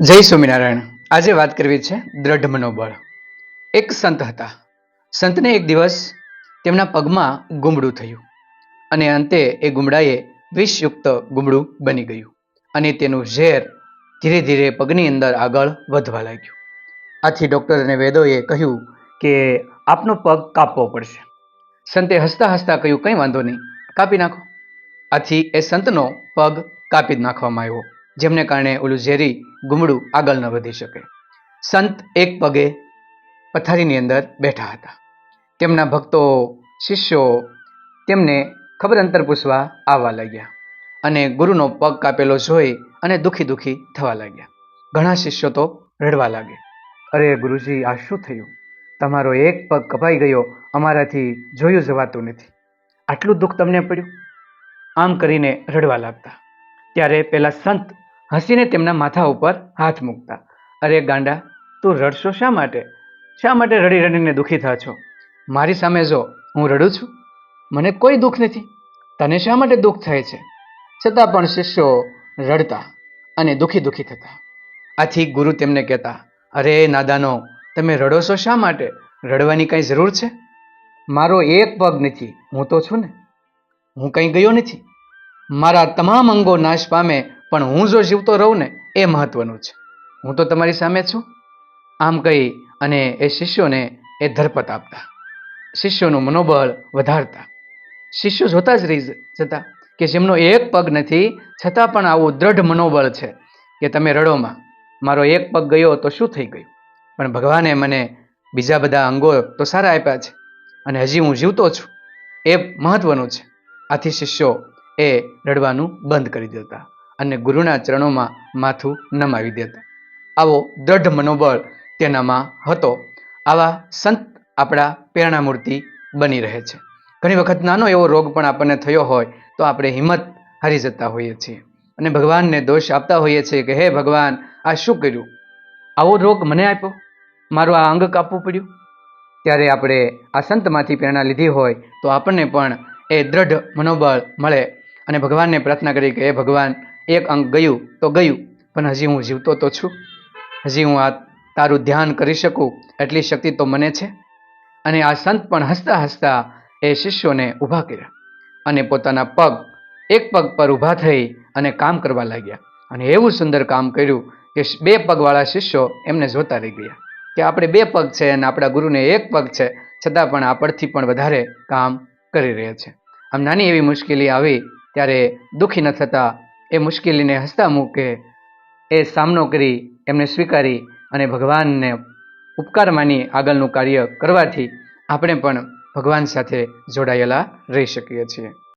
જય સ્વામિનારાયણ. આજે વાત કરવી છે દ્રઢ મનોબળ એક સંત હતા. સંતને એક દિવસ તેમના પગમાં ગુમડું થયું અને અંતે એ ગુમડાએ વિષયુક્ત ગુમડું બની ગયું અને તેનું ઝેર ધીરે ધીરે પગની અંદર આગળ વધવા લાગ્યું. આથી ડૉક્ટર અને વેદોએ કહ્યું કે આપનો પગ કાપવો પડશે. સંતે હસતા હસતા કહ્યું, કંઈ વાંધો નહીં, કાપી નાખો. આથી એ સંતનો પગ કાપી જ નાખવામાં આવ્યો. જેમને કારણે ઓલું ઝેરી ગુમડું આગળ ન વધી શકે. સંત એક પગે પથારીની અંદર બેઠા હતા. તેમના ભક્તો, શિષ્યો તેમને ખબર અંતર પૂછવા આવવા લાગ્યા અને ગુરુનો પગ કાપેલો જોઈ અને દુખી દુઃખી થવા લાગ્યા. ઘણા શિષ્યો તો રડવા લાગે અરે ગુરુજી, આ શું થયું? તમારો એક પગ કપાઈ ગયો, અમારાથી જોયું જવાતું નથી. આટલું દુઃખ તમને પડ્યું? આમ કરીને રડવા લાગતા. ત્યારે પેલા સંત હસીને તેમના માથા ઉપર હાથ મૂકતા. અરે ગાંડા, તું રડશો શા માટે? શા માટે રડી રડીને દુઃખી થા છો? મારી સામે જો, હું રડું છું? મને કોઈ દુઃખ નથી. તને શા માટે દુઃખ થાય છે? છતાં પણ શિષ્યો રડતા અને દુઃખી દુઃખી થતા. આથી ગુરુ તેમને કહેતા, અરે નાદાનો, તમે રડો છો શા માટે? રડવાની કંઈ જરૂર છે? મારો એક પગ નથી, હું તો છું ને. હું કંઈ ગયો નથી. મારા તમામ અંગો નાશ પામે પણ હું જો જીવતો રહું ને, એ મહત્વનું છે. હું તો તમારી સામે છું. આમ કહી અને એ શિષ્યોને એ ધરપત આપતા. શિષ્યોનું મનોબળ વધારતા. શિષ્યો જોતા જ રહી જતા કે જેમનો એક પગ નથી, છતાં પણ આવું દ્રઢ મનોબળ છે કે તમે રડોમાં, મારો એક પગ ગયો તો શું થઈ ગયું? પણ ભગવાને મને બીજા બધા અંગો તો સારા આપ્યા છે અને હજી હું જીવતો છું. એ મહત્વનું છે. આથી શિષ્યો એ રડવાનું બંધ કરી દેતા. અને ગુરુના ચરણોમાં માથું નમાવી દેતા. આવો દ્રઢ મનોબળ તેનામાં હતો. આવા સંત આપણા પ્રેરણામૂર્તિ બની રહે છે. ઘણી વખત નાનો એવો રોગ પણ આપણને થયો હોય તો આપણે હિંમત હારી જતા હોઈએ છીએ. અને ભગવાનને દોષ આપતા હોઈએ છીએ કે, હે ભગવાન, આ શું કર્યું? આવો રોગ મને આપ્યો? મારું આ અંગ કાપવું પડ્યું? ત્યારે આપણે આ સંતમાંથી પ્રેરણા લીધી હોય તો આપણને પણ એ દ્રઢ મનોબળ મળે. અને ભગવાનને પ્રાર્થના કરી કે, હે ભગવાન એક અંક ગયું તો ગયું, પણ હજી હું જીવતો તો છું. હજી હું આ તારું ધ્યાન કરી શકું એટલી શક્તિ તો મને છે. અને આ સંત પણ હસતા હસતા એ શિષ્યોને ઊભા કર્યા અને પોતાના પગ, એક પગ પર ઊભા થઈ અને કામ કરવા લાગ્યા. અને એવું સુંદર કામ કર્યું કે બે પગવાળા શિષ્યો એમને જોતા રહી ગયા કે આપણે બે પગ છે અને આપણા ગુરુને એક પગ છે, છતાં પણ આપણથી પણ વધારે કામ કરી રહ્યા છે. આમ નાની એવી મુશ્કેલી આવી ત્યારે દુઃખી ન થતા એ મુશ્કેલીને હસતા મૂકે, એ સામનો કરી, એમને સ્વીકારી અને ભગવાનને ઉપકાર માની આગળનું કાર્ય કરવાથી આપણે પણ ભગવાન સાથે જોડાયેલા રહી શકીએ છીએ.